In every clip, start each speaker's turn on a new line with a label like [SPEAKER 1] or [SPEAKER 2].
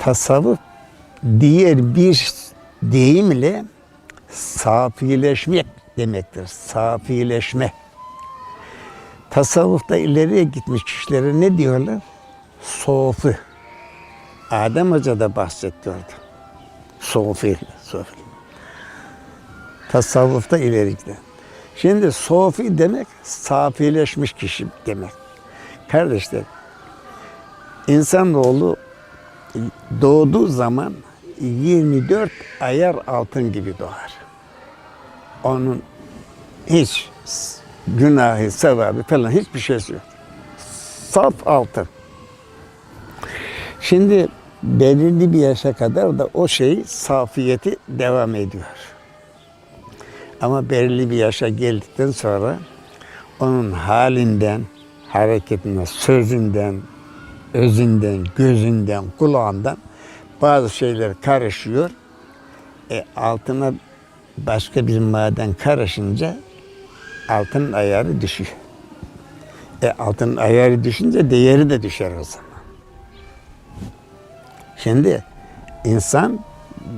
[SPEAKER 1] tasavvuf diğer bir deyimle safileşmek demektir. Safileşme. Tasavvufta ileriye gitmiş kişilere ne diyorlar? Sofi. Adem Hoca da bahsetti orada. Sofi. Sofi. Tasavvufta ileri giden. Şimdi sofi demek safileşmiş kişi demek. Kardeşler, insanoğlu doğduğu zaman 24 ayar altın gibi doğar. Onun hiç günahı, sevabı falan hiçbir şeysi yok. Saf altın. Şimdi belirli bir yaşa kadar da o şey safiyeti devam ediyor. Ama belirli bir yaşa geldikten sonra onun halinden, hareketinden, sözünden, özünden, gözünden, kulağından bazı şeyler karışıyor. E, altına başka bir maden karışınca altın ayarı düşüyor. E, altın ayarı düşünce değeri de düşer o zaman. Şimdi insan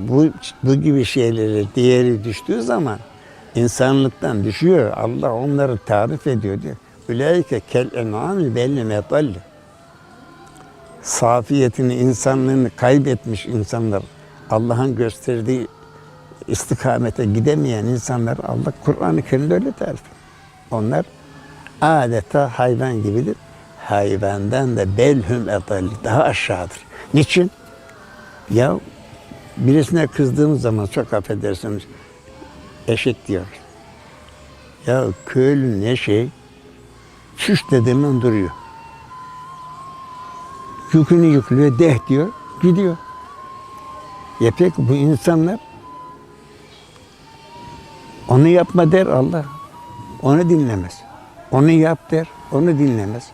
[SPEAKER 1] bu bu gibi şeyleri değeri düştüğü zaman insanlıktan düşüyor. Allah onları tarif ediyor diyor. Ülaike kel en'ami belli metalli. Safiyetini, insanlığını kaybetmiş insanlar, Allah'ın gösterdiği istikamete gidemeyen insanlar Allah Kur'an-ı Kerim'de öyle tarif. Onlar adeta hayvan gibidir. Hayvandan da belhum etalli daha aşağıdır. Niçin? Ya birisine kızdığımız zaman çok affedersiniz eşek diyor. Ya köylü ne şey? Şuş dediğinden duruyor. Yükünü yüklüyor, deh diyor, gidiyor. Ya bu insanlar onu yapma der Allah. Onu dinlemez. Onu yap der, onu dinlemez.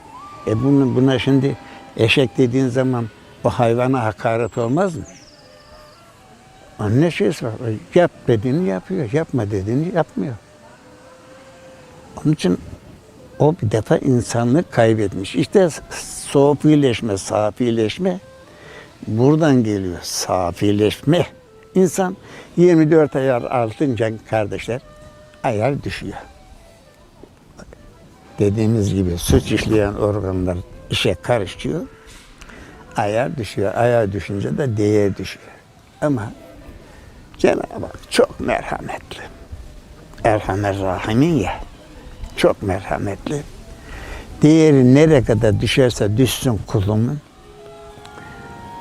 [SPEAKER 1] E bunu, buna şimdi eşek dediğin zaman o hayvana hakaret olmaz mı? Onun ne şeysi var? Yap dediğini yapıyor, yapma dediğini yapmıyor. Onun için o bir defa insanlık kaybetmiş. İşte sofileşme, safileşme buradan geliyor. Safileşme. İnsan 24 ayar altınca kardeşler ayar düşüyor. Dediğimiz gibi suç işleyen organlar işe karışıyor. Ayar düşüyor. Ayar düşünce de değer düşüyor. Ama Cenab-ı Hak çok merhametli. Erhamer Rahimin ya. Çok merhametli. Değeri nereye kadar düşerse düşsün kulumun.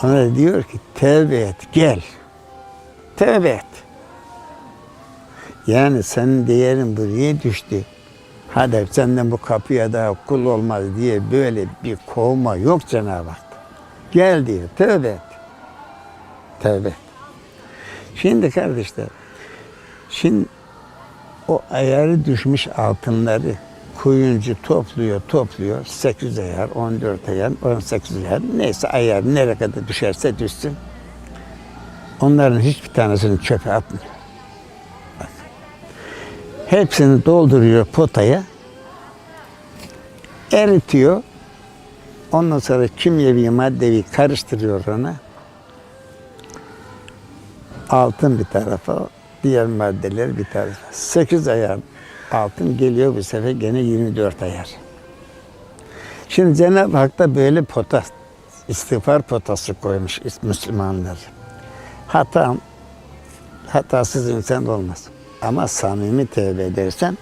[SPEAKER 1] Ona diyor ki tevbe et gel. Tevbe et. Yani senin değerin buraya düştü. Hadi senden bu kapıya daha kul olmaz diye böyle bir kovma yok Cenab-ı Hak'ta. Gel diyor, tövbe et. Tövbe et. Şimdi kardeşler, şimdi o ayarı düşmüş altınları kuyuncu topluyor, topluyor. 8 ayar, 14 ayar, 18 ayar, neyse ayar nereye kadar düşerse düşsün. Onların hiçbir tanesini çöpe atmıyor. Bak. Hepsini dolduruyor potaya, eritiyor. Ondan sonra kimyevi maddevi karıştırıyor ona. Altın bir tarafa, diğer maddeler bir tarafa. 8 ayar altın geliyor bu sefer gene 24 ayar. Şimdi Cenab-ı Hak da böyle pota, istiğfar potası koymuş Müslümanlar. Hata, hatasız insan olmaz. Ama samimi tevbe edersen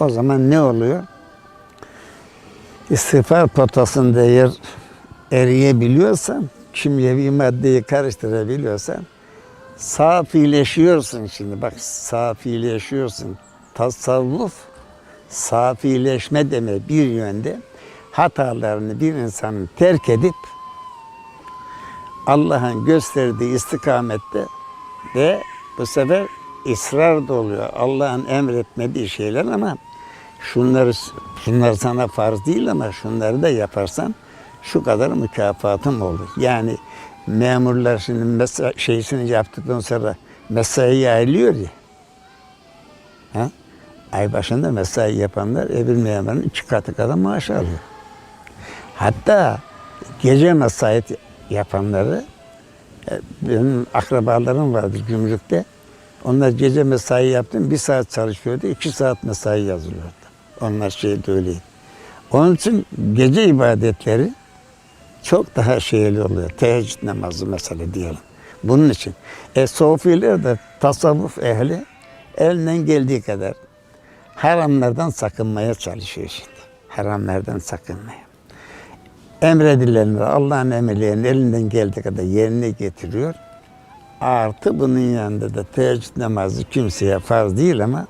[SPEAKER 1] o zaman ne oluyor? İstiğfar potasında yer eriyebiliyorsan, kimyevi maddeyi karıştırabiliyorsan safileşiyorsun şimdi. Bak safileşiyorsun. Tasavvuf safileşme deme bir yönde hatalarını bir insanın terk edip Allah'ın gösterdiği istikamette ve bu sefer ısrar da oluyor. Allah'ın emretmediği şeyler ama şunları şunlar sana farz değil ama şunları da yaparsan şu kadar mükafatım olur. Yani memurlar şimdi mesa şeysini yaptıktan sonra mesai ayrılıyor ya. Ha? Ay başında mesai yapanlar öbür memurun iki katı kadar maaş alıyor. Hatta gece mesai yapanları E, Benim akrabalarım vardı gümrükte. Onlar gece mesai yaptım. Bir saat çalışıyordu. iki saat mesai yazılıyordu. Onlar şeyde öyleydi. Onun için gece ibadetleri çok daha şeyli oluyor. Teheccüd namazı mesela diyelim. Bunun için. E sofiler de tasavvuf ehli elinden geldiği kadar haramlardan sakınmaya çalışıyor şimdi. Haramlardan sakınmaya. Emredilenleri Allah'ın emirlerini elinden geldiği kadar yerine getiriyor. Artı bunun yanında da teheccüd namazı kimseye farz değil ama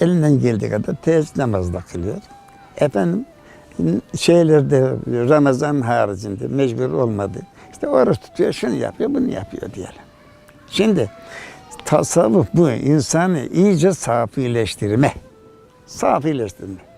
[SPEAKER 1] elinden geldiği kadar teheccüd namazı da kılıyor. Efendim şeylerde Ramazan haricinde mecbur olmadı. İşte oruç tutuyor, şunu yapıyor, bunu yapıyor diyelim. Şimdi tasavvuf bu insanı iyice safileştirme. Safileştirme.